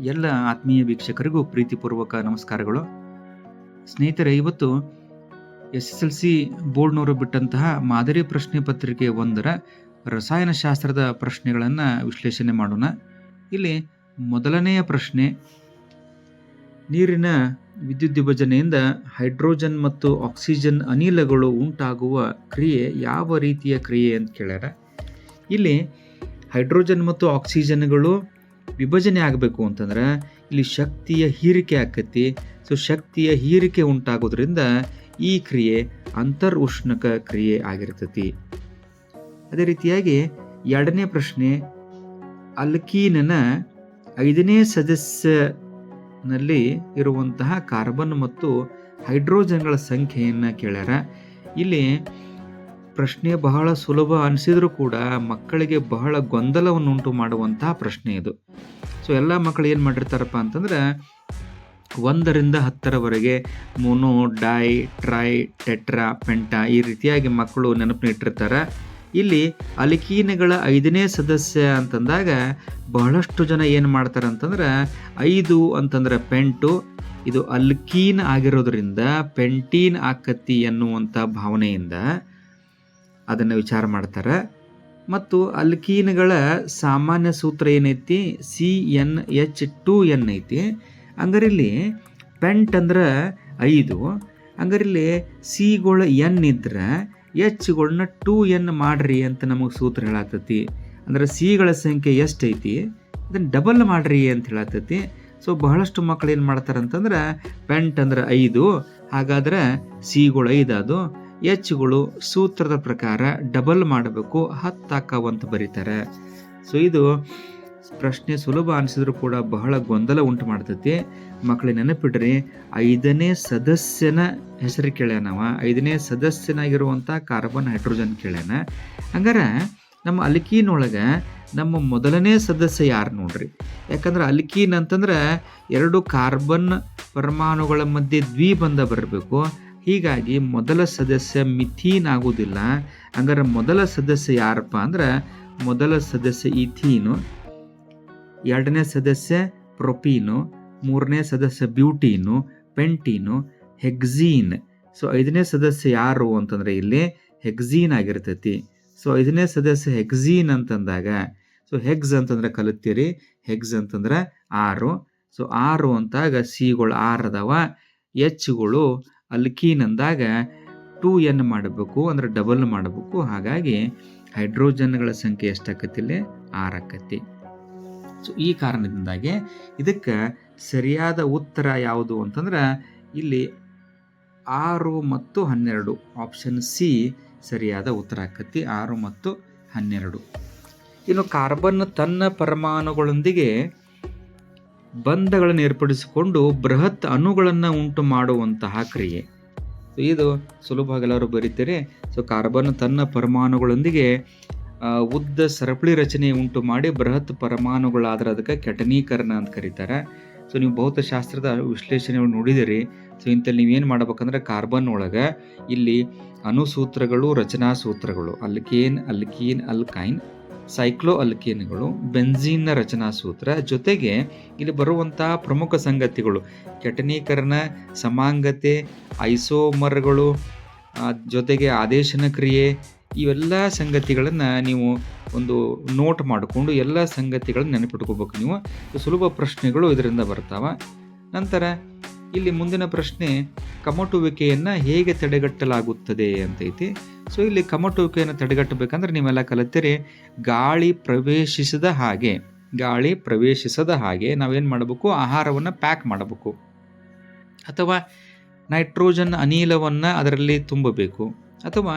ಎಲ್ಲ ಆತ್ಮೀಯ ವೀಕ್ಷಕರಿಗೂ ಪ್ರೀತಿಪೂರ್ವಕ ನಮಸ್ಕಾರಗಳು. ಸ್ನೇಹಿತರೆ, ಇವತ್ತು ಎಸ್ ಎಸ್ ಎಲ್ ಸಿ ಬೋರ್ಡ್ನವರು ಬಿಟ್ಟಂತಹ ಮಾದರಿ ಪ್ರಶ್ನೆ ಪತ್ರಿಕೆ ಒಂದರ ರಸಾಯನಶಾಸ್ತ್ರದ ಪ್ರಶ್ನೆಗಳನ್ನು ವಿಶ್ಲೇಷಣೆ ಮಾಡೋಣ. ಇಲ್ಲಿ ಮೊದಲನೆಯ ಪ್ರಶ್ನೆ, ನೀರಿನ ವಿದ್ಯುತ್ ವಿಭಜನೆಯಿಂದ ಹೈಡ್ರೋಜನ್ ಮತ್ತು ಆಕ್ಸಿಜನ್ ಅನಿಲಗಳು ಉಂಟಾಗುವ ಕ್ರಿಯೆ ಯಾವ ರೀತಿಯ ಕ್ರಿಯೆ ಅಂತ ಕೇಳ್ಯಾರ. ಇಲ್ಲಿ ಹೈಡ್ರೋಜನ್ ಮತ್ತು ಆಕ್ಸಿಜನ್ಗಳು ವಿಭಜನೆ ಆಗಬೇಕು ಅಂತಂದ್ರೆ ಇಲ್ಲಿ ಶಕ್ತಿಯ ಹೀರಿಕೆ ಆಕತಿ. ಸೊ ಶಕ್ತಿಯ ಹೀರಿಕೆ ಉಂಟಾಗೋದ್ರಿಂದ ಈ ಕ್ರಿಯೆ ಅಂತರ್ ಉಷ್ಣಕ ಕ್ರಿಯೆ ಆಗಿರ್ತತಿ. ಅದೇ ರೀತಿಯಾಗಿ ಎರಡನೇ ಪ್ರಶ್ನೆ, ಅಲ್ಕೀನನ ಐದನೇ ಸದಸ್ಯನಲ್ಲಿ ಇರುವಂತಹ ಕಾರ್ಬನ್ ಮತ್ತು ಹೈಡ್ರೋಜನ್ಗಳ ಸಂಖ್ಯೆಯನ್ನು ಕೇಳ್ಯಾರ. ಇಲ್ಲಿ ಪ್ರಶ್ನೆ ಬಹಳ ಸುಲಭ ಅನಿಸಿದರೂ ಕೂಡ ಮಕ್ಕಳಿಗೆ ಬಹಳ ಗೊಂದಲವನ್ನುಂಟು ಮಾಡುವಂತಹ ಪ್ರಶ್ನೆ ಇದು. ಸೊ ಎಲ್ಲ ಮಕ್ಕಳು ಏನು ಮಾಡಿರ್ತಾರಪ್ಪ ಅಂತಂದ್ರೆ, ಒಂದರಿಂದ ಹತ್ತರವರೆಗೆ mono, di, tri, tetra, penta ಈ ರೀತಿಯಾಗಿ ಮಕ್ಕಳು ನೆನಪು ಇಟ್ಟಿರ್ತಾರೆ. ಇಲ್ಲಿ ಅಲಿಕೀನಗಳ ಐದನೇ ಸದಸ್ಯ ಅಂತಂದಾಗ ಬಹಳಷ್ಟು ಜನ ಏನು ಮಾಡ್ತಾರೆ ಅಂತಂದ್ರೆ, ಐದು ಅಂತಂದ್ರೆ ಪೆಂಟು, ಇದು ಅಲ್ಕೀನ್ ಆಗಿರೋದ್ರಿಂದ ಪೆಂಟೀನ್ ಆಕತಿ ಎನ್ನುವಂಥ ಭಾವನೆಯಿಂದ ಅದನ್ನು ವಿಚಾರ ಮಾಡ್ತಾರೆ. ಮತ್ತು ಅಲ್ಕೀನ್ಗಳ ಸಾಮಾನ್ಯ ಸೂತ್ರ ಏನೈತಿ? C n H two n ಐತಿ. ಹಂಗಾರಿಲ್ಲಿ ಪೆಂಟ್ ಅಂದ್ರೆ ಐದು. ಹಂಗಾರಿಲ್ಲಿ ಸಿಗಳು ಎನ್ ಇದ್ರೆ ಎಚ್ಗಳನ್ನ ಟು ಎನ್ ಮಾಡ್ರಿ ಅಂತ ನಮಗೆ ಸೂತ್ರ ಹೇಳತ್ತತಿ ಅಂದ್ರೆ ಸಿಗಳ ಸಂಖ್ಯೆ ಎಷ್ಟೈತಿ? ಅದನ್ನು ಡಬಲ್ ಮಾಡ್ರಿ ಅಂತ ಹೇಳತ್ತತಿ ಸೊ ಬಹಳಷ್ಟು ಮಕ್ಕಳು ಏನು ಮಾಡ್ತಾರೆ ಅಂತಂದ್ರೆ ಪೆಂಟ್ ಅಂದ್ರೆ ಐದು. ಹಾಗಾದ್ರೆ ಸಿಗಳು ಐದು ಅದು. ಎಚ್ಗಳು ಸೂತ್ರದ ಪ್ರಕಾರ ಡಬಲ್ ಮಾಡಬೇಕು ಹತ್ತಾಕವಂತ ಬರೀತಾರೆ. ಸೊ ಇದು ಪ್ರಶ್ನೆ ಸುಲಭ ಅನಿಸಿದ್ರು ಕೂಡ ಬಹಳ ಗೊಂದಲ ಉಂಟು ಮಾಡ್ತೈತಿ. ಮಕ್ಕಳಿಗೆ ನೆನಪಿಡ್ರಿ, ಐದನೇ ಸದಸ್ಯನ ಹೆಸರು ಕೇಳ್ಯಾನವ ಐದನೇ ಸದಸ್ಯನಾಗಿರುವಂಥ ಕಾರ್ಬನ್ ಹೈಡ್ರೋಜನ್ ಕೇಳ್ಯಾನ. ಹಂಗಾರೆ ನಮ್ಮ ಅಲ್ಕೀನೊಳಗೆ ನಮ್ಮ ಮೊದಲನೇ ಸದಸ್ಯ ಯಾರು ನೋಡ್ರಿ? ಯಾಕಂದ್ರೆ ಅಲ್ಕೀನ್ ಅಂತಂದ್ರೆ ಎರಡು ಕಾರ್ಬನ್ ಪರಮಾಣುಗಳ ಮಧ್ಯೆ ದ್ವಿಬಂಧ ಬರಬೇಕು. ಹೀಗಾಗಿ ಮೊದಲ ಸದಸ್ಯ ಮಿಥೀನ್ ಆಗೋದಿಲ್ಲ ಹಂಗಾರೆ ಮೊದಲ ಸದಸ್ಯ ಯಾರಪ್ಪ ಅಂದ್ರೆ ಮೊದಲ ಸದಸ್ಯ ಇಥೀನು ಎರಡನೇ ಸದಸ್ಯ ಪ್ರೊಪೀನು, ಮೂರನೇ ಸದಸ್ಯ ಬ್ಯೂಟೀನು, ಪೆಂಟೀನು ಹೆಗ್ಝೀನ್ ಸೊ ಐದನೇ ಸದಸ್ಯ ಯಾರು ಅಂತಂದ್ರೆ ಇಲ್ಲಿ ಹೆಗ್ಝೀನ್ ಆಗಿರ್ತೈತಿ. ಸೊ ಐದನೇ ಸದಸ್ಯ ಹೆಗ್ಝೀನ್ ಅಂತಂದಾಗ ಸೊ ಹೆಗ್ಸ್ ಅಂತಂದ್ರೆ ಕಲಿತೀರಿ, ಹೆಗ್ಸ್ ಅಂತಂದ್ರೆ ಆರು. ಸೊ ಆರು ಅಂತಾಗ ಸಿಗಳು ಆರು ಅದಾವ, ಎಚ್ಗಳು ಅಲ್ಕೀನ್ ಅಂದಾಗ ಟೂ ಎನ್ ಮಾಡಬೇಕು ಅಂದ್ರೆ ಡಬಲ್ ಮಾಡಬೇಕು. ಹಾಗಾಗಿ ಹೈಡ್ರೋಜನ್ಗಳ ಸಂಖ್ಯೆ ಎಷ್ಟಾಕತಿಲ್ಲಿ ಆರು ಆಕತಿ ಸೊ, ಈ ಕಾರಣದಿಂದಾಗಿ ಇದಕ್ಕೆ ಸರಿಯಾದ ಉತ್ತರ ಯಾವುದು ಅಂತಂದ್ರೆ ಇಲ್ಲಿ ಆರು ಮತ್ತು ಹನ್ನೆರಡು ಆಪ್ಷನ್ ಸಿ ಸರಿಯಾದ ಉತ್ತರ ಆಕತಿ ಆರು ಮತ್ತು ಹನ್ನೆರಡು. ಇನ್ನು ಕಾರ್ಬನ್ ತನ್ನ ಪರಮಾಣುಗಳೊಂದಿಗೆ ಬಂಧಗಳನ್ನು ಏರ್ಪಡಿಸಿಕೊಂಡು ಬೃಹತ್ ಅಣುಗಳನ್ನು ಉಂಟು ಮಾಡುವಂತಹ ಕ್ರಿಯೆ. ಇದು ಸುಲಭವಾಗಿ ಎಲ್ಲರೂ ಬರೀತೀರಿ. ಸೊ ಕಾರ್ಬನ್ ತನ್ನ ಪರಮಾಣುಗಳೊಂದಿಗೆ ಉದ್ದ ಸರಪಳಿ ರಚನೆ ಉಂಟು ಮಾಡಿ ಬೃಹತ್ ಪರಮಾಣುಗಳಾದ್ರೆ ಅದಕ್ಕೆ ಕೆಟನೀಕರಣ ಅಂತ ಕರೀತಾರೆ. ಸೊ ನೀವು ಭೌತಶಾಸ್ತ್ರದ ವಿಶ್ಲೇಷಣೆ ನೋಡಿದಿರಿ. ಸೊ ಇಂಥಲ್ಲಿ ನೀವೇನು ಮಾಡ್ಬೇಕಂದ್ರೆ ಕಾರ್ಬನ್ ಒಳಗೆ ಇಲ್ಲಿ ಅನುಸೂತ್ರಗಳು ರಚನಾ ಸೂತ್ರಗಳು ಅಲ್ಕೇನ್, ಅಲ್ಕೀನ್, ಅಲ್ಕೈನ್ ಸೈಕ್ಲೋ ಅಲ್ಕೇನ್ಗಳು ಬೆನ್ಝೀನ್ನ ರಚನಾ ಸೂತ್ರ ಜೊತೆಗೆ ಇಲ್ಲಿ ಬರುವಂತಹ ಪ್ರಮುಖ ಸಂಗತಿಗಳು. ಕೆಟನೀಕರಣ, ಸಮಾಂಗತೆ, ಐಸೋಮರ್ಗಳು ಜೊತೆಗೆ ಆದೇಶನ ಕ್ರಿಯೆ, ಇವೆಲ್ಲ ಸಂಗತಿಗಳನ್ನು ನೀವು ಒಂದು ನೋಟ್ ಮಾಡಿಕೊಂಡು ಎಲ್ಲ ಸಂಗತಿಗಳನ್ನು ನೆನಪಿಟ್ಕೋಬೇಕು ನೀವು. ಸುಲಭ ಪ್ರಶ್ನೆಗಳು ಇದರಿಂದ ಬರ್ತಾವೆ. ನಂತರ ಇಲ್ಲಿ ಮುಂದಿನ ಪ್ರಶ್ನೆ, ಕಮಟುವಿಕೆಯನ್ನು ಹೇಗೆ ತಡೆಗಟ್ಟಲಾಗುತ್ತದೆ ಅಂತೈತಿ. ಸೊ ಇಲ್ಲಿ ಕಮಟುವಿಕೆಯನ್ನು ತಡೆಗಟ್ಟಬೇಕಂದ್ರೆ ನೀವೆಲ್ಲ ಕಲಿತೀರಿ, ಗಾಳಿ ಪ್ರವೇಶಿಸದ ಹಾಗೆ, ಗಾಳಿ ಪ್ರವೇಶಿಸದ ಹಾಗೆ ನಾವೇನು ಮಾಡಬೇಕು? ಆಹಾರವನ್ನು ಪ್ಯಾಕ್ ಮಾಡಬೇಕು. ಅಥವಾ ನೈಟ್ರೋಜನ್ ಅನಿಲವನ್ನು ಅದರಲ್ಲಿ ತುಂಬಬೇಕು. ಅಥವಾ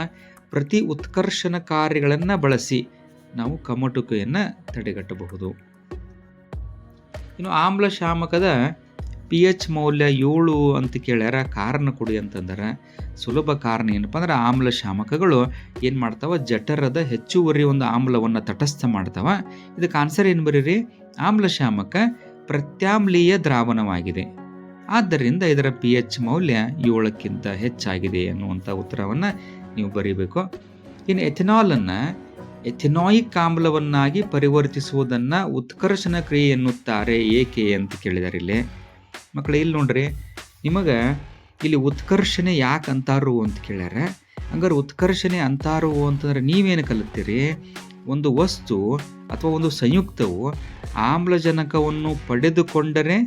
ಪ್ರತಿ ಉತ್ಕರ್ಷಣ ಕಾರ್ಯಗಳನ್ನು ಬಳಸಿ ನಾವು ಕಮಟುಕೆಯನ್ನು ತಡೆಗಟ್ಟಬಹುದು. ಇನ್ನು ಆಮ್ಲ ಶಾಮಕದ ಪಿ ಎಚ್ ಮೌಲ್ಯ ಏಳು ಅಂತ ಕೇಳ್ಯಾರ, ಕಾರಣ ಕೊಡಿ ಅಂತಂದ್ರೆ. ಸುಲಭ ಕಾರಣ ಏನಪ್ಪ ಅಂದ್ರೆ ಆಮ್ಲ ಶಾಮಕಗಳು ಏನು ಮಾಡ್ತಾವ? ಜಠರದ ಹೆಚ್ಚುವರಿ ಒಂದು ಆಮ್ಲವನ್ನು ತಟಸ್ಥ ಮಾಡ್ತಾವ. ಇದಕ್ಕೆ ಆನ್ಸರ್ ಏನು ಬರೀರಿ? ಆಮ್ಲ ಶಾಮಕ ಪ್ರತ್ಯಾಮ್ಲೀಯ ದ್ರಾವಣವಾಗಿದೆ. ಆದ್ದರಿಂದ ಇದರ ಪಿ ಎಚ್ ಮೌಲ್ಯ ಏಳಕ್ಕಿಂತ ಹೆಚ್ಚಾಗಿದೆ ಅನ್ನುವಂಥ ಉತ್ತರವನ್ನು ನೀವು ಬರೀಬೇಕು. ಇನ್ನು ಎಥೆನಾಲನ್ನು ಎಥೆನಾಯಿಕ್ ಆಮ್ಲವನ್ನಾಗಿ ಪರಿವರ್ತಿಸುವುದನ್ನು ಉತ್ಕರ್ಷಣ ಕ್ರಿಯೆ ಎನ್ನುತ್ತಾರೆ ಏಕೆ ಅಂತ ಕೇಳಿದಾರೆ ಇಲ್ಲಿ. ಮಕ್ಕಳು ಇಲ್ಲಿ ನೋಡ್ರಿ, ನಿಮಗೆ ಇಲ್ಲಿ ಉತ್ಕರ್ಷಣೆ ಯಾಕೆ ಅಂತಾರು ಅಂತ ಕೇಳ್ಯಾರ. ಹಂಗಾರೆ ಉತ್ಕರ್ಷಣೆ ಅಂತಾರು ಅಂತಂದ್ರೆ ನೀವೇನು ಕಲಿತೀರಿ? ಒಂದು ವಸ್ತು ಅಥವಾ ಒಂದು ಸಂಯುಕ್ತವು ಆಮ್ಲಜನಕವನ್ನು ಪಡೆದುಕೊಂಡರೆ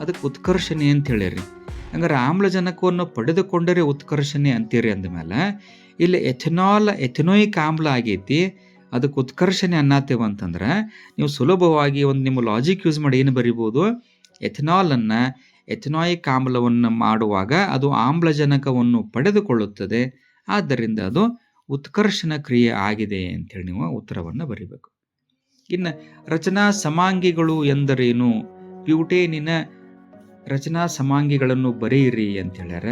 ಅದಕ್ಕೆ ಉತ್ಕರ್ಷಣೆ ಅಂತ ಹೇಳಿರಿ ಹಂಗಾರೆ ಆಮ್ಲಜನಕವನ್ನು ಪಡೆದುಕೊಂಡರೆ ಉತ್ಕರ್ಷಣೆ ಅಂತೀರಿ ಅಂದಮೇಲೆ ಇಲ್ಲಿ ಎಥೆನಾಲ್, ಎಥೆನೋಯಿಕ್ ಆಮ್ಲ ಆಗೈತಿ, ಅದಕ್ಕೆ ಉತ್ಕರ್ಷಣೆ ಅನ್ನತ್ತೇವೆ ಅಂತಂದ್ರೆ, ನೀವು ಸುಲಭವಾಗಿ ಒಂದು ನಿಮ್ಮ ಲಾಜಿಕ್ ಯೂಸ್ ಮಾಡಿ ಏನು ಬರಿಬೋದು? ಎಥೆನಾಲನ್ನು ಎಥೆನಾಯಿಕ್ ಆಮ್ಲವನ್ನು ಮಾಡುವಾಗ ಅದು ಆಮ್ಲಜನಕವನ್ನು ಪಡೆದುಕೊಳ್ಳುತ್ತದೆ. ಆದ್ದರಿಂದ ಅದು ಉತ್ಕರ್ಷಣ ಕ್ರಿಯೆ ಆಗಿದೆ ಅಂತೇಳಿ ನೀವು ಉತ್ತರವನ್ನು ಬರೀಬೇಕು. ಇನ್ನು ರಚನಾ ಸಮಾಂಗಿಗಳು ಎಂದರೇನು? ಪ್ಯೂಟೇನಿನ ರಚನಾ ಸಮಾಂಗಿಗಳನ್ನು ಬರೆಯಿರಿ ಅಂತ ಹೇಳ್ಯಾರ.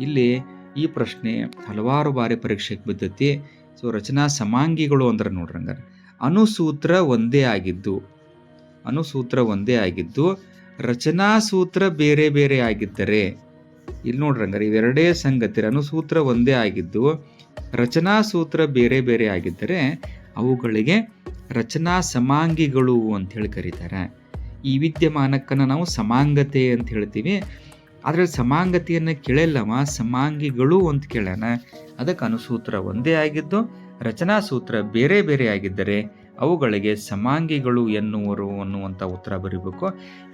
ಇಲ್ಲಿ ಈ ಪ್ರಶ್ನೆ ಹಲವಾರು ಬಾರಿ ಪರೀಕ್ಷೆಗೆ ಬಿದ್ದತಿ. ಸೊ ರಚನಾ ಸಮಾಂಗಿಗಳು ಅಂದ್ರೆ ನೋಡ್ರಂಗ ಅನುಸೂತ್ರ ಒಂದೇ ಆಗಿದ್ದು ಅನುಸೂತ್ರ ಒಂದೇ ಆಗಿದ್ದು ರಚನಾ ಸೂತ್ರ ಬೇರೆ ಬೇರೆ ಆಗಿದ್ದರೆ ಇಲ್ಲಿ ನೋಡ್ರಿ ಹಂಗಾರೆ ಇವೆರಡೇ ಸಂಗತಿ. ಅನುಸೂತ್ರ ಒಂದೇ ಆಗಿದ್ದು ರಚನಾ ಸೂತ್ರ ಬೇರೆ ಬೇರೆ ಆಗಿದ್ದರೆ, ಅವುಗಳಿಗೆ ರಚನಾ ಸಮಾಂಗಿಗಳು ಅಂತ ಹೇಳಿ ಕರೀತಾರೆ. ಈ ವಿದ್ಯಮಾನಕ್ಕನ್ನು ನಾವು ಸಮಾಂಗತೆ ಅಂತ ಹೇಳ್ತೀವಿ. ಆದರೆ ಸಮಾಂಗತೆಯನ್ನು ಕೇಳಲ್ಲವ? ಸಮಾಂಗಿಗಳು ಅಂತ ಕೇಳೋಣ. ಅದಕ್ಕೆ ಅನುಸೂತ್ರ ಒಂದೇ ಆಗಿದ್ದು ರಚನಾ ಸೂತ್ರ ಬೇರೆ ಬೇರೆ ಆಗಿದ್ದರೆ ಅವುಗಳಿಗೆ ಸಮಾಂಗಿಗಳು ಎನ್ನುವರು ಅನ್ನುವಂಥ ಉತ್ತರ ಬರೀಬೇಕು.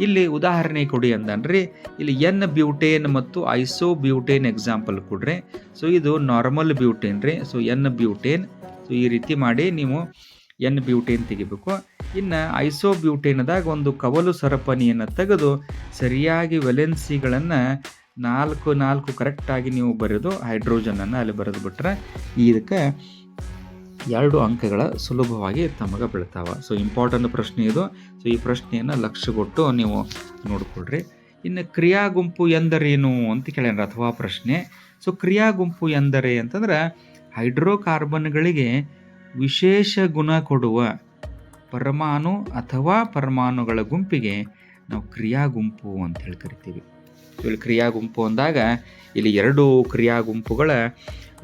ಇಲ್ಲಿ ಉದಾಹರಣೆ ಕೊಡಿ ಅಂದನ್ರಿ ಇಲ್ಲಿ ಎನ್ ಬ್ಯೂಟೇನ್ ಮತ್ತು ಐಸೋ ಬ್ಯೂಟೇನ್ ಎಕ್ಸಾಂಪಲ್ ಕೊಡ್ರಿ ಸೊ ಇದು ನಾರ್ಮಲ್ ಬ್ಯೂಟೇನ್ ರೀ ಸೊ ಎನ್ ಬ್ಯೂಟೇನ್ ಸೊ ಈ ರೀತಿ ಮಾಡಿ ನೀವು ಎನ್ ಬ್ಯೂಟೇನ್ ತೆಗಿಬೇಕು. ಇನ್ನು ಐಸೋ ಬ್ಯೂಟೇನದಾಗ ಒಂದು ಕವಲು ಸರಪಣಿಯನ್ನು ತೆಗೆದು ಸರಿಯಾಗಿ ವೆಲೆನ್ಸಿಗಳನ್ನು ನಾಲ್ಕು ನಾಲ್ಕು ಕರೆಕ್ಟಾಗಿ ನೀವು ಬರೆದು ಹೈಡ್ರೋಜನನ್ನು ಅಲ್ಲಿ ಬರೆದು ಬಿಟ್ರೆ ಇದಕ್ಕೆ ಎರಡು ಅಂಕಗಳ ಸುಲಭವಾಗಿ ತಮಗೆ ಬೀಳ್ತಾವೆ. ಸೊ ಇಂಪಾರ್ಟೆಂಟ್ ಪ್ರಶ್ನೆ ಇದು. ಸೊ ಈ ಪ್ರಶ್ನೆಯನ್ನು ಲಕ್ಷ್ಯ ಕೊಟ್ಟು ನೀವು ನೋಡಿಕೊಳ್ಳ್ರಿ ಇನ್ನು ಕ್ರಿಯಾ ಗುಂಪು ಎಂದರೇನು ಅಂತ ಕೇಳ್ಯಾರ ಅಥವಾ ಪ್ರಶ್ನೆ. ಸೊ ಕ್ರಿಯಾ ಗುಂಪು ಎಂದರೆ ಅಂತಂದ್ರೆ ಹೈಡ್ರೋಕಾರ್ಬನ್ಗಳಿಗೆ ವಿಶೇಷ ಗುಣ ಕೊಡುವ ಪರಮಾಣು ಅಥವಾ ಪರಮಾಣುಗಳ ಗುಂಪಿಗೆ ನಾವು ಕ್ರಿಯಾ ಗುಂಪು ಅಂತ ಹೇಳಿ ಕರಿತೀವಿ. ಇಲ್ಲಿ ಕ್ರಿಯಾ ಗುಂಪು ಅಂದಾಗ ಇಲ್ಲಿ ಎರಡು ಕ್ರಿಯಾ ಗುಂಪುಗಳ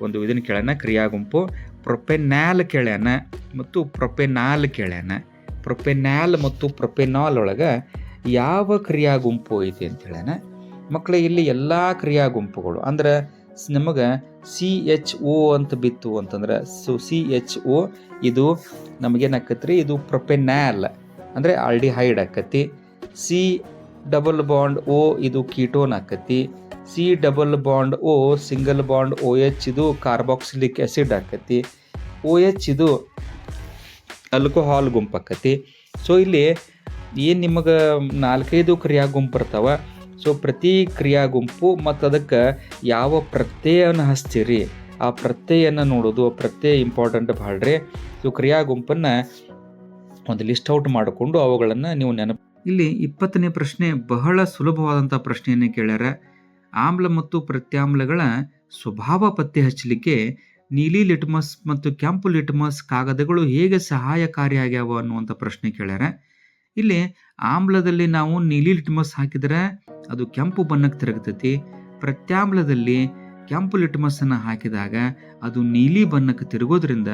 ಒಂದು ಇದನ್ನು ಕೇಳ್ಯಾನ ಕ್ರಿಯಾ ಗುಂಪು ಪ್ರೊಪೆನ್ಯಾಲ್ ಕೇಳ್ಯಾನ ಮತ್ತು ಪ್ರೊಪೆನಾಲ್ ಕೇಳ್ಯಾನ. ಪ್ರೊಪೆನ್ಯಾಲ್ ಮತ್ತು ಪ್ರೊಪೆನಾಲ್ ಒಳಗೆ ಯಾವ ಕ್ರಿಯಾ ಗುಂಪು ಐತಿ ಅಂತ ಹೇಳ್ಯಾನ. ಮಕ್ಕಳ ಇಲ್ಲಿ ಎಲ್ಲ ಕ್ರಿಯಾ ಗುಂಪುಗಳು ಅಂದ್ರೆ ನಮಗೆ ಸಿ ಎಚ್ ಒ ಅಂತ ಬಿತ್ತು ಅಂತಂದ್ರೆ, ಸೊ ಸಿ ಎಚ್ ಒ ಇದು ನಮಗೇನಾಕತ್ರಿ, ಇದು ಪ್ರೊಪೆನ್ಯಾಲ್ ಅಂದರೆ ಆಲ್ಡಿಹೈಡ್ ಆಕತಿ ಸಿ ಡಬಲ್ ಬಾಂಡ್ ಓ ಇದು ಕೀಟೋನ್ ಆಕತಿ C double bond O single bond O H ಇದು ಕಾರ್ಬಾಕ್ಸಿಲಿಕ್ ಆ್ಯಸಿಡ್ ಆಕತಿ. ಓ ಎಚ್ ಇದು ಅಲ್ಕೋಹಾಲ್ ಗುಂಪು ಆಕತಿ. ಸೊ ಇಲ್ಲಿ ಏನು ನಿಮಗೆ ನಾಲ್ಕೈದು ಕ್ರಿಯಾ ಗುಂಪು ಇರ್ತಾವ ಸೊ ಪ್ರತಿ ಕ್ರಿಯಾ ಗುಂಪು ಮತ್ತು ಅದಕ್ಕೆ ಯಾವ ಪ್ರತ್ಯಯನ ಹಚ್ತೀರಿ ಆ ಪ್ರತ್ಯಯನ್ನು ನೋಡೋದು ಪ್ರತ್ಯಯ ಇಂಪಾರ್ಟೆಂಟ್ ಭಾಳ ರೀ ಸೊ ಕ್ರಿಯಾ ಗುಂಪನ್ನು ಒಂದು ಲಿಸ್ಟ್ ಔಟ್ ಮಾಡಿಕೊಂಡು ಅವುಗಳನ್ನು ನೀವು ನೆನಪು ಇಲ್ಲಿ ಇಪ್ಪತ್ತನೇ ಪ್ರಶ್ನೆ ಬಹಳ ಸುಲಭವಾದಂಥ ಪ್ರಶ್ನೆಯನ್ನು ಕೇಳ್ಯಾರ. ಆಮ್ಲ ಮತ್ತು ಪ್ರತ್ಯಾಮ್ಲಗಳ ಸ್ವಭಾವ ಪತ್ತೆ ಹಚ್ಚಲಿಕ್ಕೆ ನೀಲಿ ಲಿಟ್ಮಸ್ ಮತ್ತು ಕೆಂಪು ಲಿಟ್ಮಸ್ ಕಾಗದಗಳು ಹೇಗೆ ಸಹಾಯಕಾರಿಯಾಗ್ಯಾವ ಅನ್ನುವಂಥ ಪ್ರಶ್ನೆ ಕೇಳ್ಯಾರ. ಇಲ್ಲಿ ಆಮ್ಲದಲ್ಲಿ ನಾವು ನೀಲಿ ಲಿಟ್ಮಸ್ ಹಾಕಿದರೆ ಅದು ಕೆಂಪು ಬಣ್ಣಕ್ಕೆ ತಿರುಗ್ತೈತಿ. ಪ್ರತ್ಯಾಮ್ಲದಲ್ಲಿ ಕೆಂಪು ಲಿಟ್ಮಸ್ಸನ್ನು ಹಾಕಿದಾಗ ಅದು ನೀಲಿ ಬಣ್ಣಕ್ಕೆ ತಿರುಗೋದ್ರಿಂದ